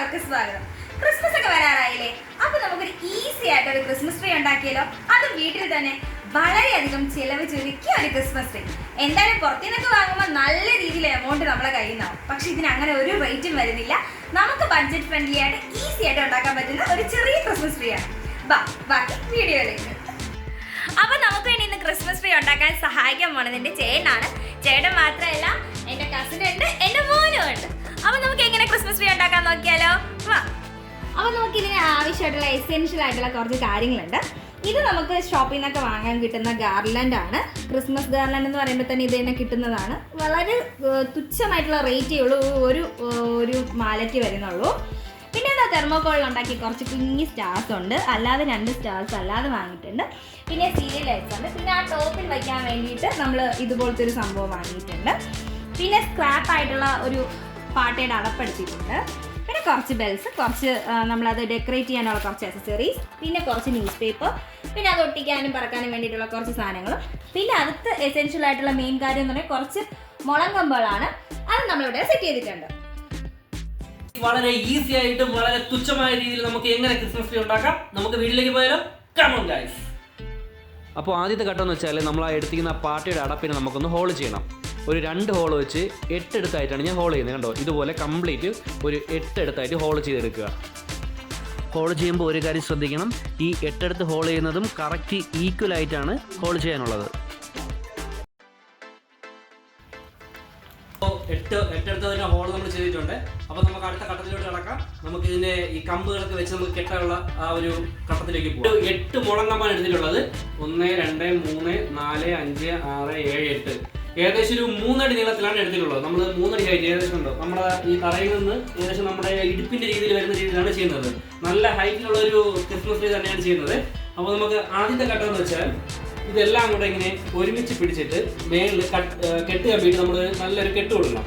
എല്ലാവർക്കും സ്വാഗതം. ക്രിസ്മസ് ഒക്കെ വരാറായില്ലേ? അപ്പൊ നമുക്കൊരു ഈസി ആയിട്ട് ഒരു ക്രിസ്മസ് ട്രീ ഉണ്ടാക്കിയാലോ അത് വീട്ടിൽ തന്നെ വളരെയധികം ചിലവ് ചുരുക്കിയ ഒരു ക്രിസ്മസ് ട്രീ എന്തായാലും പുറത്തു നിന്നൊക്കെ വാങ്ങുമ്പോൾ നല്ല രീതിയിൽ എമൗണ്ട് നമ്മളെ കയ്യിൽ നിന്നാവും. പക്ഷെ ഇതിന് അങ്ങനെ ഒരു റേറ്റും വരുന്നില്ല. നമുക്ക് ബഡ്ജറ്റ് ഫ്രണ്ട്ലി ആയിട്ട് ഈസി ആയിട്ട് ഉണ്ടാക്കാൻ പറ്റുന്ന ഒരു ചെറിയ ക്രിസ്മസ് ട്രീ ആണ്. ബാക്കി വീഡിയോയിലേക്ക്. അപ്പൊ നമുക്ക് വേണ്ടി ഇന്ന് ക്രിസ്മസ് ട്രീ ഉണ്ടാക്കാൻ സഹായിക്കാൻ പോണത് എന്റെ ചേട്ടനാണ്. ചേട്ടൻ മാത്രമല്ല എന്റെ കസിൻ ഉണ്ട് എന്റെ മോനും ഉണ്ട്. അപ്പൊ നമുക്ക് എങ്ങനെ ക്രിസ്മസ് ട്രീ ഉണ്ടാക്കാൻ നോക്കിയാലോ? അപ്പോൾ അപ്പൊ നമുക്ക് ഇതിന് ആവശ്യമായിട്ടുള്ള എസെൻഷ്യൽ ആയിട്ടുള്ള കുറച്ച് കാര്യങ്ങളുണ്ട്. ഇത് നമുക്ക് ഷോപ്പിൽ നിന്നൊക്കെ വാങ്ങാൻ കിട്ടുന്ന ഗാർലൻഡ് ആണ്. ക്രിസ്മസ് ഗാർലൻഡ് എന്ന് പറയുമ്പോൾ തന്നെ ഇത് തന്നെ കിട്ടുന്നതാണ്. വളരെ തുച്ഛമായിട്ടുള്ള റേറ്റേ ഉള്ളൂ. ഒരു ഒരു മാലയ്ക്ക് വരുന്നുള്ളൂ. പിന്നെ എന്താ തെർമോക്കോളിൽ ഉണ്ടാക്കി കുറച്ച് കുഞ്ഞി സ്റ്റാർസ് ഉണ്ട്. അല്ലാതെ രണ്ട് സ്റ്റാർസ് അല്ലാതെ വാങ്ങിയിട്ടുണ്ട്. പിന്നെ സീരിയൽ ലൈറ്റ്സ് ഉണ്ട്. പിന്നെ ആ ടോപ്പിൽ വയ്ക്കാൻ വേണ്ടിയിട്ട് നമ്മൾ ഇതുപോലത്തെ ഒരു സംഭവം വാങ്ങിയിട്ടുണ്ട്. പിന്നെ സ്ക്രാപ്പ് ആയിട്ടുള്ള ഒരു പാട്ടയുടെ അടപ്പെടുത്തിയിട്ടുണ്ട് പിന്നെ കുറച്ച് ബെൽസ് കുറച്ച് നമ്മളത് ഡെക്കറേറ്റ് ചെയ്യാനുള്ള കുറച്ച് അക്സസറീസ് പിന്നെ കുറച്ച് ന്യൂസ് പേപ്പർ പിന്നെ അത് ഒട്ടിക്കാനും പറക്കാനും വേണ്ടിയിട്ടുള്ള കുറച്ച് സാധനങ്ങൾ പിന്നെ അടുത്ത് എസെൻഷ്യൽ ആയിട്ടുള്ള മെയിൻ കാര്യം എന്ന് പറഞ്ഞാൽ കുറച്ച് മുളം കമ്പുകളാണ് അത് നമ്മളിവിടെ സെറ്റ് ചെയ്തിട്ടുണ്ട്. വളരെ ഈസി ആയിട്ടും വളരെ തുച്ഛമായ രീതിയിൽ നമുക്ക് എങ്ങനെ ക്രിസ്മസ് ട്രീ ഉണ്ടാക്കാം? നമുക്ക് വീട്ടിലേക്ക് പോയാലോ? കമോൺ ഗൈസ് അപ്പോൾ ആദ്യത്തെ ഘട്ടം എന്ന് വെച്ചാൽ നമ്മൾ ആ എടുത്തിരിക്കുന്ന പാർട്ടിയുടെ അടപ്പിനെ നമുക്കൊന്ന് ഹോൾഡ് ചെയ്യണം. ഒരു രണ്ട് ഹോൾ വെച്ച് എട്ടെടുത്തായിട്ടാണ് ഞാൻ ഹോൾ ചെയ്യുന്നത്. കണ്ടോ? ഇതുപോലെ കംപ്ലീറ്റ് ഒരു എട്ടെടുത്തായിട്ട് ഹോൾ ചെയ്തെടുക്കുക. ഹോൾ ചെയ്യുമ്പോൾ ഒരു കാര്യം ശ്രദ്ധിക്കണം. ഈ എട്ടെടുത്ത് ഹോൾ ചെയ്യുന്നതും കറക്റ്റ് ഈക്വൽ ആയിട്ടാണ് ഹോൾ ചെയ്യാനുള്ളത്. എട്ട് എട്ട് എട്ടെടുത്തതിന്റെ ഹോൾ നമ്മൾ ചെയ്തിട്ടുണ്ട്. അപ്പോൾ നമുക്ക് അടുത്ത ഘട്ടത്തിലോട്ട് കിടക്കാം. നമുക്ക് ഇതിന്റെ ഈ കമ്പുകളൊക്കെ വെച്ച് നമുക്ക് കെട്ടാനുള്ള ആ ഒരു ഘട്ടത്തിലേക്ക് പോകും എട്ട് മുളം കമ്പാണ് എടുത്തിട്ടുള്ളത്. ഒന്ന് രണ്ട് മൂന്ന് നാല് അഞ്ച് ആറ് ഏഴ് എട്ട്. ഏകദേശം ഒരു മൂന്നടി നീളത്തിലാണ് എടുത്തിട്ടുള്ളത്. നമ്മൾ മൂന്നടി ഹൈറ്റ് ഏകദേശം ഉണ്ടോ? നമ്മുടെ ഈ തറയിൽ നിന്ന് ഏകദേശം നമ്മുടെ ഇടുപ്പിന്റെ രീതിയിൽ വരുന്ന രീതിയിലാണ് ചെയ്യുന്നത്. നല്ല ഹൈറ്റിലുള്ള ഒരു ക്രിസ്മസ് ട്രീ തന്നെയാണ് ചെയ്യുന്നത്. അപ്പോൾ നമുക്ക് ആദ്യത്തെ ഘട്ടം എന്ന് വെച്ചാൽ ഇതെല്ലാം കൂടെ ഇങ്ങനെ ഒരുമിച്ച് പിടിച്ചിട്ട് മേളിൽ കെട്ട് കമ്പിയിട്ട് നമ്മൾ നല്ലൊരു കെട്ട് കൊടുക്കണം.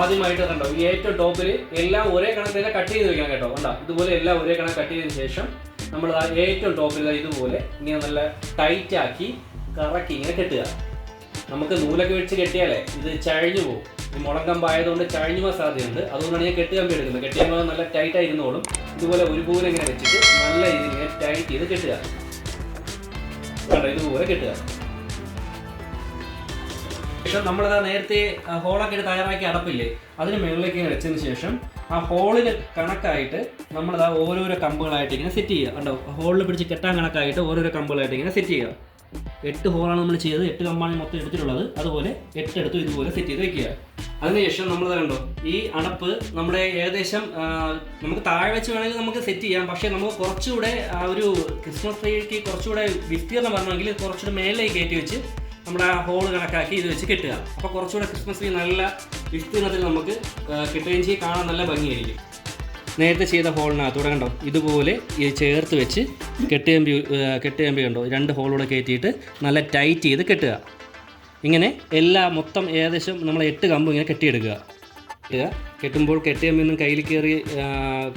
ആദ്യമായിട്ട് കണ്ടോ ഈ ഏറ്റവും ടോപ്പിൽ എല്ലാം ഒരേ കണക്ക് കട്ട് ചെയ്ത് വെക്കണം കേട്ടോ. കണ്ടോ? ഇതുപോലെ എല്ലാം ഒരേ കണക്ക് കട്ട് ചെയ്തതിന് ശേഷം നമ്മൾ ഏറ്റവും ടോപ്പിൽ ഇതുപോലെ ഇങ്ങനെ നല്ല ടൈറ്റ് ആക്കി കറക്കി ഇങ്ങനെ കെട്ടുക. നമുക്ക് നൂലൊക്കെ വെച്ച് കെട്ടിയാലേ ഇത് ചഴിഞ്ഞു പോകും. ഈ മുളങ്കമ്പായതുകൊണ്ട് ചഴിഞ്ഞു പോകാൻ സാധ്യതയുണ്ട്. അതുകൊണ്ടാണ് ഞാൻ കെട്ട് കമ്പി എടുക്കുന്നത്. കെട്ടിയാൽ നല്ല ടൈറ്റ് ആയിരുന്നോളും. ഇതുപോലെ ഒരു പൂവിനെ ഇങ്ങനെ വെച്ചിട്ട് നല്ല രീതിയിൽ ഇങ്ങനെ ടൈറ്റ് ചെയ്ത് കെട്ടുക. കണ്ടോ? ഇതുപോലെ കെട്ടുക. ശേഷം നമ്മളത് നേരത്തെ ഹോളൊക്കെ എടുത്ത് തയ്യാറാക്കി അടപ്പില്ലേ അതിന് മുകളിലേക്ക് വെച്ചതിന് ശേഷം ആ ഹോളിന് കണക്കായിട്ട് നമ്മളത് ഓരോരോ കമ്പുകളായിട്ട് ഇങ്ങനെ സെറ്റ് ചെയ്യുക. കണ്ടോ? ഹോളിൽ പിടിച്ച് കെട്ടാൻ കണക്കായിട്ട് ഓരോരോ കമ്പുകളായിട്ട് ഇങ്ങനെ സെറ്റ് ചെയ്യുക. എട്ട് ഹോളാണ് നമ്മൾ ചെയ്തത്. എട്ട് കമ്പാണ് മൊത്തം എടുത്തിട്ടുള്ളത്. അതുപോലെ എട്ട് എടുത്ത് ഇതുപോലെ സെറ്റ് ചെയ്ത് വെക്കുക. അതിനുശേഷം നമ്മൾ കണ്ടോ? ഈ അടപ്പ് നമ്മുടെ ഏകദേശം നമുക്ക് താഴെ വെച്ച് വേണമെങ്കിൽ നമുക്ക് സെറ്റ് ചെയ്യാം. പക്ഷേ നമുക്ക് കുറച്ചുകൂടെ ആ ഒരു ക്രിസ്മസ് ട്രീക്ക് കുറച്ചുകൂടെ വിസ്തീർണം വരണമെങ്കിൽ കുറച്ചുകൂടെ മേലേക്ക് കയറ്റി വെച്ച് നമ്മുടെ ആ ഹോൾ കണക്കാക്കി ഇത് വെച്ച് കെട്ടുക. അപ്പോൾ കുറച്ചുകൂടെ ക്രിസ്മസ് ട്രീ നല്ല വിസ്തീർണത്തിൽ നമുക്ക് കിട്ടുകയും ചെയ്യും. കാണാൻ നല്ല ഭംഗിയായിരിക്കും. നേരത്തെ ചെയ്ത ഹോളിനകത്തൂടെ കണ്ടോ? ഇതുപോലെ ഇത് ചേർത്ത് വെച്ച് കെട്ടുകമ്പി കെട്ടുകമ്പി കണ്ടോ? രണ്ട് ഹോളൂടെ കയറ്റിയിട്ട് നല്ല ടൈറ്റ് ചെയ്ത് കെട്ടുക. ഇങ്ങനെ എല്ലാ മൊത്തം ഏകദേശം നമ്മൾ എട്ട് കമ്പ് ഇങ്ങനെ കെട്ടിയെടുക്കുക. കെട്ടുമ്പോൾ കെട്ടുകമ്പൊന്നും കയ്യിൽ കയറി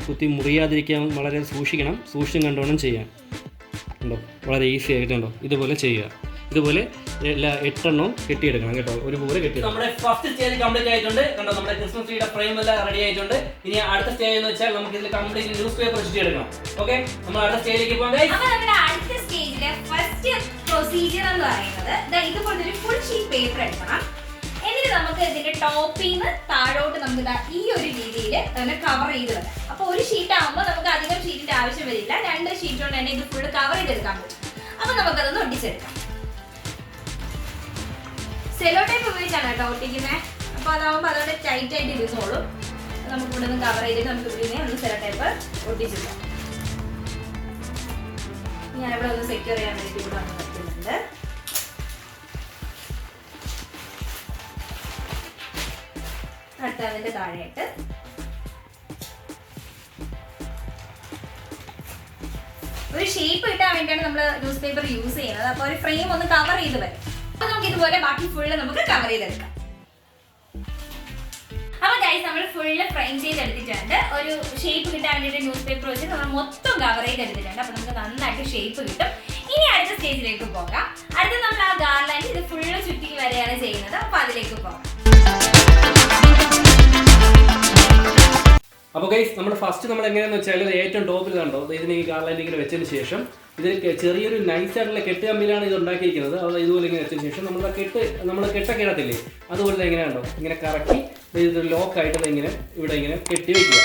കുത്തി മുറിയാതിരിക്കാൻ വളരെ സൂക്ഷിക്കണം. സൂക്ഷിച്ചും കണ്ടോണം ചെയ്യാം ഉണ്ടോ വളരെ ഈസി ആയിട്ടുണ്ടോ ഇതുപോലെ ചെയ്യുക. ഇതുപോലെ എല്ലാ എട്ടെണ്ണവും കെട്ടിയെടുക്കണം കേട്ടോ. ഒരുപോലെ കെട്ടി നമ്മുടെ ഫസ്റ്റ് സ്റ്റേജ് കംപ്ലീറ്റ് ആയിട്ടുണ്ട്. കണ്ടോ നമ്മുടെ ക്രിസ്മസ് ട്രീയുടെ ഫ്രെയിം എല്ലാം റെഡി ആയിട്ടുണ്ട്. ഇനി അടുത്ത സ്റ്റേജ് എന്ന് വെച്ചാൽ നമുക്ക് ഇതിൽ കംപ്ലീറ്റ് ന്യൂസ് പേപ്പർ ചുറ്റിയെടുക്കണം ഓക്കെ നമ്മൾ അടുത്ത സ്റ്റേജിലേക്ക് പോകാം. അപ്പോൾ അടുത്ത സ്റ്റേജിലെ ഫസ്റ്റ് പ്രൊസീജിയർ എന്ന് പറയുന്നത് ദാ ഇതുപോലത്തെ ഒരു ഫുൾ ഷീറ്റ് പേപ്പർ എടുക്കണം. എന്നിട്ട് നമുക്ക് ഇതിന്റെ ടോപ്പിൽ നിന്ന് താഴോട്ട് നമുക്ക് ദാ ഈ ഒരു രീതിയിൽ തന്നെ കവർ ചെയ്ത് വരാം അപ്പൊ ഒരു ഷീറ്റ് ആകുമ്പോൾ നമുക്ക് അധികം ഷീറ്റിന്റെ ആവശ്യം വരില്ല. രണ്ട് ഷീറ്റ് കൊണ്ട് തന്നെ ഇത് ഫുൾ കവർ ചെയ്തെടുക്കാൻ പറ്റും. അപ്പൊ നമുക്കതൊന്ന് ഒട്ടിച്ചെടുക്കാം. സെലോ ടൈപ്പ് ഉപയോഗിച്ചാണ് കേട്ടോ ഒട്ടിക്കുന്നത് അപ്പൊ അതാവുമ്പോൾ അതോടെ ടൈറ്റ് ആയിട്ട് ഇരുന്നോളും. നമുക്ക് ഇവിടെ നിന്ന് കവർ ചെയ്തിട്ട് നമുക്ക് ഇവിടെ ഒന്ന് സെലോ ടൈപ്പ് ഒട്ടിച്ചെടുക്കാം ഞാനിവിടെ ഒന്ന് സെക്യൂർ ചെയ്യാൻ വേണ്ടി ഇവിടെ വന്ന് പറ്റുന്നുണ്ട് താഴെയായിട്ട്. ഒരു ഷേപ്പ് കിട്ടാൻ വേണ്ടിയാണ് നമ്മൾ ന്യൂസ് പേപ്പർ യൂസ് ചെയ്യുന്നത്. അപ്പോൾ ഒരു ഫ്രെയിം ഒന്ന് കവർ ചെയ്ത് വരും. അപ്പൊ നമുക്ക് ഇതുപോലെ ബാക്കി ഫുള്ള് നമുക്ക് കവർ ചെയ്തെടുക്കാം. അപ്പൊ ഗൈസ് നമ്മൾ ഫുള്ള് ഫ്രെയിം ചെയ്തെടുത്തിട്ടുണ്ട് ഒരു ഷേപ്പ് കിട്ടാൻ വേണ്ടിയിട്ട് ന്യൂസ് പേപ്പർ വെച്ച് നമ്മൾ മൊത്തം കവർ ചെയ്തെടുത്തിട്ടുണ്ട് അപ്പൊ നമുക്ക് നന്നായിട്ട് ഷേപ്പ് കിട്ടും. ഇനി അടുത്ത സ്റ്റേജിലേക്ക് പോകാം. അടുത്ത നമ്മൾ ആ ഗാർലാൻഡ് ഇത് ഫുള്ള് ചുറ്റി വരെയാണ് ചെയ്യുന്നത്. അപ്പൊ അതിലേക്ക് പോകാം. അപ്പോൾ ഗൈസ് നമ്മൾ ഫസ്റ്റ് നമ്മൾ എങ്ങനെയാണെന്ന് വെച്ചാൽ ഏറ്റവും ടോപ്പിൽ കണ്ടോ? ഇതിന് ഈ ഗാർലൻഡ് ഇങ്ങനെ വെച്ചതിന് ശേഷം ഇതിൽ ചെറിയൊരു നൈസ് ആയിട്ടുള്ള കെട്ട് കമ്പിയിലാണ് ഇത് ഉണ്ടാക്കിയിരിക്കുന്നത്. അത് ഇതുപോലെ ഇങ്ങനെ വെച്ചതിന് ശേഷം നമ്മൾ കെട്ട് നമ്മൾ കെട്ടൊക്കെ ഇടത്തില്ലേ? അതുപോലെ തന്നെ എങ്ങനെ ഇങ്ങനെ കറക്കി ഇത് ലോക്ക് ആയിട്ട് ഇങ്ങനെ ഇവിടെ ഇങ്ങനെ കെട്ടി വെക്കുക.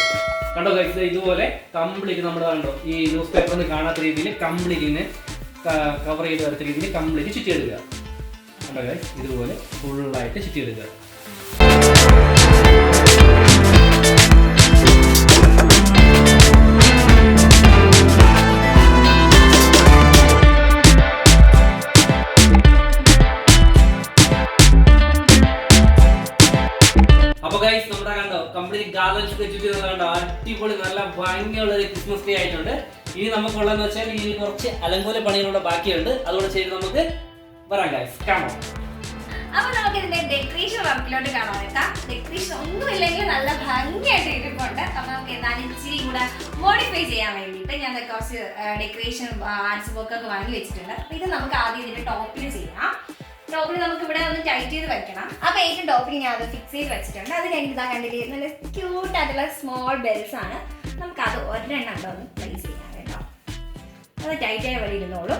കണ്ടോ കഴിച്ചത് ഇതുപോലെ കംപ്ലീറ്റ് നമ്മൾ കണ്ടോ? ഈ ന്യൂസ് പേപ്പറിൽ കാണാത്ത രീതിയിൽ കംപ്ലീറ്റിന് കവർ ചെയ്ത് വരത്ത രീതിയിൽ കംപ്ലീറ്റ് ചുറ്റിയെടുക്കുക. കണ്ടോ ഇതുപോലെ ഫുള്ളായിട്ട് ചുറ്റിയെടുക്കുക. അടിപൊളി നല്ല ഭംഗിയുള്ള ഒരു ക്രിസ്മസ് ട്രീ ആയിട്ടുണ്ട്. ഇനി നമുക്കുള്ളതെന്ന് വെച്ചാൽ ഇനി കുറച്ച് അലങ്കോല പണികളുടെ ബാക്കിയുണ്ട്. അതുകൊണ്ട് ചെയ്ത് നമുക്ക് വരാം ഗൈസ് കാണാം അപ്പൊ നമുക്ക് ഇതിന്റെ ഡെക്കറേഷൻ വർക്കിലോട്ട് കാണാൻ കേട്ടാ. ഡെക്കറേഷൻ ഒന്നും ഇല്ലെങ്കിൽ നല്ല ഭംഗിയായിട്ട് ഇരിപ്പുണ്ട്. അപ്പൊ നമുക്ക് എന്നാലും ഇച്ചിരി കൂടെ മോഡിഫൈ ചെയ്യാൻ വേണ്ടിയിട്ട് ഞാൻ കുറച്ച് ഡെക്കറേഷൻ ആർട്സ് വർക്ക് ഒക്കെ വാങ്ങി വെച്ചിട്ടുണ്ട്. അപ്പൊ ഇത് നമുക്ക് ആദ്യം ഇതിന്റെ ടോപ്പിൽ ചെയ്യാം. ടോപ്പിൽ നമുക്ക് ഇവിടെ ഒന്ന് ടൈറ്റ് ചെയ്ത് വെക്കണം. അപ്പൊ ഏറ്റവും ടോപ്പിൽ ഞാൻ അത് ഫിക്സ് ചെയ്ത് വെച്ചിട്ടുണ്ട്. അത് കഴിഞ്ഞിട്ട് ഇതാ കണ്ടില്ലേ നല്ല ക്യൂട്ട് ആയിട്ടുള്ള സ്മോൾ ബെൽസ് ആണ്. നമുക്ക് അത് ഒരെണ്ണം ഒന്ന് പ്ലേസ് ചെയ്യാം കേട്ടോ. അത് ടൈറ്റ് ആയ വഴി ഇരുന്നോളൂ.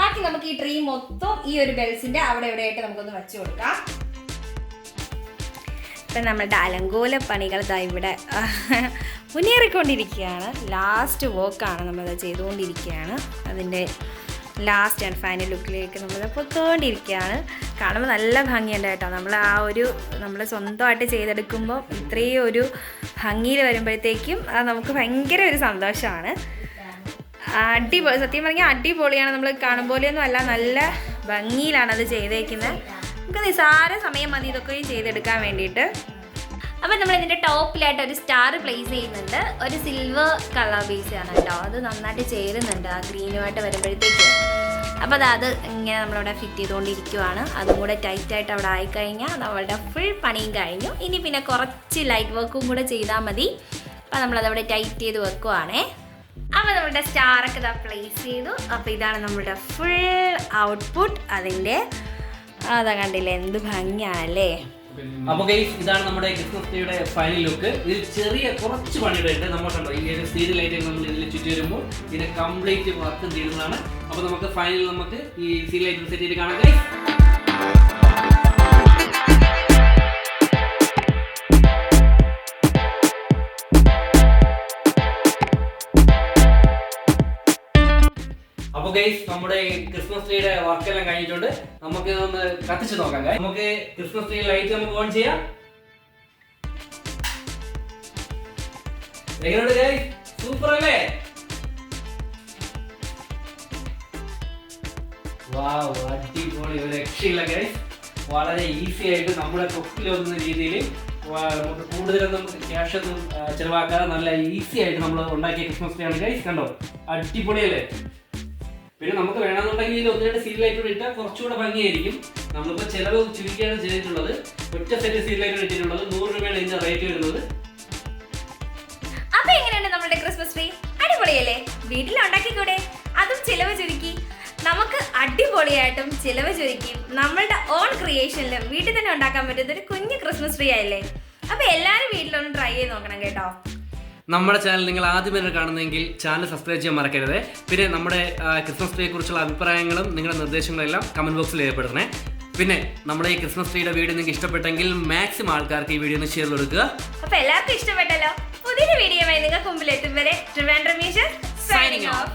ബാക്കി നമുക്ക് ഈ ട്രീ മൊത്തം ഈ ഒരു ബെൽസിന്റെ അവിടെ ഇവിടെ ആയിട്ട് നമുക്കൊന്ന് വെച്ചു കൊടുക്കാം. ഇപ്പം നമ്മുടെ അലങ്കോല പണികൾ ദാ ഇവിടെ മുന്നേറിക്കൊണ്ടിരിക്കുകയാണ്. ലാസ്റ്റ് വർക്കാണ് നമ്മളത് ചെയ്തുകൊണ്ടിരിക്കുകയാണ്. അതിന്റെ ലാസ്റ്റ് ആൻഡ് ഫൈനൽ ലുക്കിലേക്ക് നമ്മൾ പൊയ്ക്കൊണ്ടിരിക്കുകയാണ്. കാണുമ്പോൾ നല്ല ഭംഗിയുണ്ട് നമ്മൾ ആ ഒരു നമ്മൾ സ്വന്തമായിട്ട് ചെയ്തെടുക്കുമ്പോൾ ഇത്രയും ഒരു ഭംഗിയിൽ വരുമ്പോഴത്തേക്കും അത് നമുക്ക് ഭയങ്കര ഒരു സന്തോഷമാണ്. അടിപൊളി സത്യം പറഞ്ഞാൽ അടിപൊളിയാണ്. നമ്മൾ കാണുമ്പോലെയൊന്നും അല്ല നല്ല ഭംഗിയിലാണ് അത് ചെയ്തേക്കുന്നത് നമുക്ക് നിസാര സമയം മതി ഇതൊക്കെ ചെയ്തെടുക്കാൻ വേണ്ടിയിട്ട്. അപ്പം നമ്മൾ ഇതിന്റെ ടോപ്പിലായിട്ട് ഒരു സ്റ്റാർ പ്ലേസ് ചെയ്യുന്നുണ്ട്. ഒരു സിൽവർ കളർ ബേസ് ആണ് കേട്ടോ. അത് നന്നായിട്ട് ചേരുന്നുണ്ട് ആ ഗ്രീനുമായിട്ട് വരുമ്പോഴത്തേക്ക്. അപ്പോൾ അത് അത് ഇങ്ങനെ നമ്മളവിടെ ഫിറ്റ് ചെയ്തുകൊണ്ടിരിക്കുവാണ്. അതും കൂടെ ടൈറ്റായിട്ട് അവിടെ ആയിക്കഴിഞ്ഞാൽ നമ്മളുടെ ഫുൾ പണിയും കഴിഞ്ഞു. ഇനി പിന്നെ കുറച്ച് ലൈറ്റ് വർക്കും കൂടെ ചെയ്താൽ മതി. അപ്പോൾ നമ്മളതവിടെ ടൈറ്റ് ചെയ്ത് വെക്കുവാണേ. അപ്പോൾ നമ്മുടെ സ്റ്റാറൊക്കെ ഇതാ പ്ലേസ് ചെയ്തു. അപ്പോൾ ഇതാണ് നമ്മുടെ ഫുൾ ഔട്ട്പുട്ട് അതിന്റെ അതാ കണ്ടില്ലേ എന്ത് ഭംഗിയാണല്ലേ? അപ്പൊ ഗൈസ് ഇതാണ് നമ്മുടെ ക്രിസ്മസ് ട്രീയുടെ ഫൈനൽ ലുക്ക് ഇതിൽ ചെറിയ കുറച്ച് പണിയുടെ ഉണ്ട് നമ്മൾ കണ്ടോ ഈ ഒരു സീരിയൽ ലൈറ്റിംഗ് നമ്മൾ ഇതിൽ ചുറ്റി വരുമ്പോൾ ഇതിനെ കംപ്ലീറ്റ് വർക്ക് തീരുന്നതാണ് അപ്പൊ നമുക്ക് ഫൈനൽ നമുക്ക് ഈ സീരിയൽ ലൈറ്റ് സെറ്റ് ചെയ്ത് കാണാം. ഗൈസ് അപ്പൊ ഗൈസ് നമ്മുടെ ക്രിസ്മസ് ട്രീയുടെ വർക്ക് എല്ലാം കഴിഞ്ഞിട്ടുണ്ട്. നമുക്ക് ഇതൊന്ന് കത്തിച്ച് നോക്കാം. നമുക്ക് ക്രിസ്മസ് ട്രീ ലൈറ്റ് നമുക്ക് ഓൺ ചെയ്യാം. എങ്ങനെയുണ്ട് ഗൈസ് സൂപ്പർ അല്ലേ? അടിപൊളി ഒരു രക്ഷയില്ല ഗൈസ് വളരെ ഈസി ആയിട്ട് നമ്മുടെ തൊക്കിലൊതുന്ന രീതിയിൽ നമുക്ക് കൂടുതലൊന്നും ക്യാഷ് ഒന്നും ചെലവാക്കാതെ നല്ല ഈസി ആയിട്ട് നമ്മൾ ഉണ്ടാക്കിയ ക്രിസ്മസ് ട്രീ ആണ് ഗൈസ് കണ്ടോ? അടിപൊളിയല്ലേ? പിന്നെ നമുക്ക് വേണമെന്നുണ്ടെങ്കിൽ ഇതിൽ ഒന്ന് രണ്ട് സീരിയൽ ലൈറ്റ് ഇട്ടാൽ കുറച്ചുകൂടെ ഭംഗിയായിരിക്കും. നമ്മളിപ്പോൾ ചിലവ് ചുരുക്കിയാണ് ചെയ്തിട്ടുള്ളത്. ഒറ്റ സെറ്റ് സീരിയൽ ലൈറ്റ് ഇട്ടിട്ടുള്ളത്. നൂറ് രൂപയാണ് ഇതിന്റെ റേറ്റ് വരുന്നത്. അപ്പൊ എങ്ങനെയാണ് നമ്മുടെ ക്രിസ്മസ് ട്രീ അടിപൊളിയല്ലേ? വീട്ടിൽ ഉണ്ടാക്കിക്കൂടെ അതും ചിലവ് ചുരുക്കി. നമുക്ക് അടിപൊളിയായിട്ടും ചിലവ് ചുരുക്കി നമ്മളുടെ ഓൺ ക്രിയേഷനിലും വീട്ടിൽ തന്നെ ഉണ്ടാക്കാൻ പറ്റുന്ന ഒരു കുഞ്ഞു ക്രിസ്മസ് ട്രീ ആയില്ലേ? അപ്പൊ എല്ലാവരും വീട്ടിലൊന്ന് ട്രൈ ചെയ്ത് നോക്കണം കേട്ടോ. നമ്മുടെ ചാനൽ നിങ്ങൾ ആദ്യമേ കാണുന്നതെങ്കിൽ ചാനൽ സബ്സ്ക്രൈബ് ചെയ്യാൻ മറക്കരുത്. പിന്നെ നമ്മുടെ ക്രിസ്മസ് ട്രീയെ കുറിച്ചുള്ള അഭിപ്രായങ്ങളും നിങ്ങളുടെ നിർദ്ദേശങ്ങളും എല്ലാം കമന്റ് ബോക്സിൽ രേഖപ്പെടുത്തണേ. പിന്നെ നമ്മുടെ ഈ ക്രിസ്മസ് ട്രീയുടെ വീഡിയോ നിങ്ങൾക്ക് ഇഷ്ടപ്പെട്ടെങ്കിൽ മാക്സിമം ആൾക്കാർക്ക് ഈ വീഡിയോ ഒന്ന് ഷെയർ കൊടുക്കുക അപ്പൊ എല്ലാവർക്കും ഇഷ്ടപ്പെട്ടല്ലോ? പുതിയൊരു വീഡിയോയുമായി നിങ്ങൾക്ക് മുമ്പിൽ എത്തും വരെ സൈനിങ് ഓഫ്